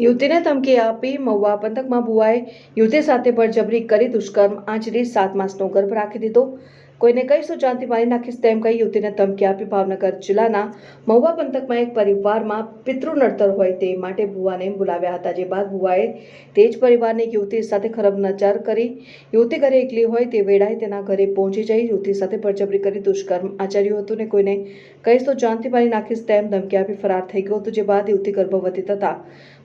યુવતીને ધમકી આપી મહુવા પંથકમાં ભુવાએ યુવતી સાથે બળજબરી કરી દુષ્કર્મ. આચરી સાત માસનો ગર્ભ રાખી દીધો. કોઈને કહીશું જાનથી મારી નાખીશ તેમ કહી યુવતીને ધમકી આપી ભાવનગર જિલ્લાના મહુવા પંથકમાં એક પરિવારમાં પિતૃ નડતર હોય તે માટે ભુવાને બોલાવ્યા હતા. જે બાદ ભુવાએ તે જ પરિવારની યુવતી સાથે ખરાબ નજર કરી. યુવતી ઘરે એકલી હોય તે વેળાએ તેના ઘરે પહોંચી જઈ યુવતી સાથે બળજબરી કરી દુષ્કર્મ આચર્યું હતું ને કોઈને કહીશ તો જાનથી મારી નાખીશ તેમ ધમકી આપી ફરાર થઈ ગયો હતો. જે બાદ યુવતી ગર્ભવતી થતા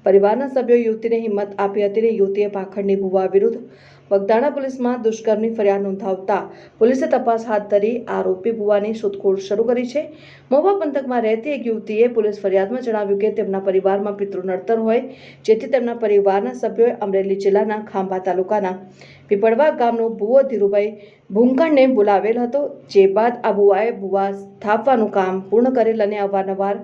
પરિવારના સભ્યો યુવતીને હિંમત આપી હતી અને યુવતીએ પાખંડની ભુવા વિરુદ્ધ બગદાણા પોલીસમાં દુષ્કર્મની ફરિયાદ નોંધાવતા પોલીસે તપાસ હાથ ધરી આરોપી ભુવાની શોધખોળ શરૂ કરી છે. મોવા પંથકમાં રહેતી એક યુવતીએ પોલીસ ફરિયાદમાં જણાવ્યું કે તેમના પરિવારમાં પિતૃ નડતર હોય, જેથી તેમના પરિવારના સભ્યોએ અમરેલી જિલ્લાના ખાંભા તાલુકાના પીપળવા ગામનો ભુવો ધીરુભાઈ ભૂંકણને બોલાવેલ હતો, જે બાદ આ ભુવાએ ભુવા સ્થાપવાનું કામ પૂર્ણ કરેલ અને અવારનવાર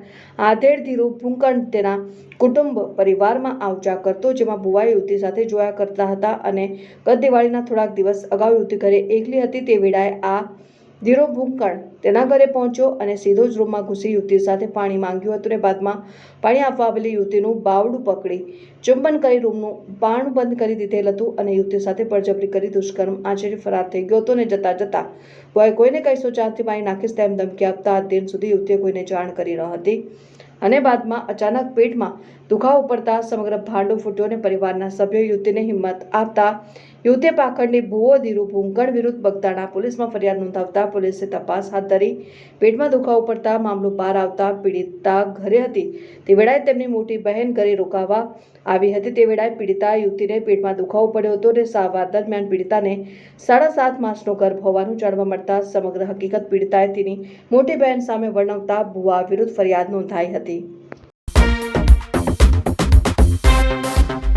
આધેડ ધીરુ ભૂંકણ તેના કુટુંબ પરિવારમાં આવજા કરતો, જેમાં ભુવા યુવતી સાથે જોયા કરતા હતા અને ગત દિવાળીના થોડાક દિવસ અગાઉ યુવતી ઘરે એકલી હતી તે વેળાએ આ ધીરો ભૂંકણ. તેના ઘરે પહોંચ્યો અને સીધો જ રૂમમાં ઘૂસી યુવતી સાથે પાણી માંગ્યું હતું ને બાદમાં પાણી આપવા આવેલી યુવતીનું બાવડું પકડી. ચુંબન કરી રૂમનું બારણું બંધ કરી દીધેલ હતું અને યુવતી સાથે બળજબરી કરી દુષ્કર્મ આચરી ફરાર થઈ ગયો હતો ને જતા જતા બોય કોઈને કહીશો ચારથી મારી નાખીશ તેમ ધમકી આપતા દિન સુધી યુવતીએ કોઈને જાણ કરી ન હતી. અને બાદમાં અચાનક પેટમાં દુખાવો પડતા સમગ્ર ભાંડો ફૂટ્યો અને પરિવારના સભ્યો યુવતીને હિંમત આપતા યુવતીએ પાખંડની ભુવો ધીરુ ભૂંકણ વિરુદ્ધ બગદાણા પોલીસમાં ફરિયાદ નોંધાવતા પોલીસે તપાસ હાથ ધરી. પેટમાં દુખાવો પડતા મામલો બહાર આવતા પીડિતા ઘરે હતી. તે વેળાએ તેમની મોટી બહેન ઘરે રોકાવા આવી હતી. તે વેળાએ પીડિતા યુવતીને પેટમાં દુખાવો પડ્યો હતો અને સારવાર દરમિયાન પીડિતાને સાડા સાત માસનો ગર્ભ હોવાનું જાણવા મળતા સમગ્ર હકીકત પીડિતાએ તેની મોટી બહેન સામે વર્ણવતા ભુવા વિરુદ્ધ ફરિયાદ નોંધાઈ હતી.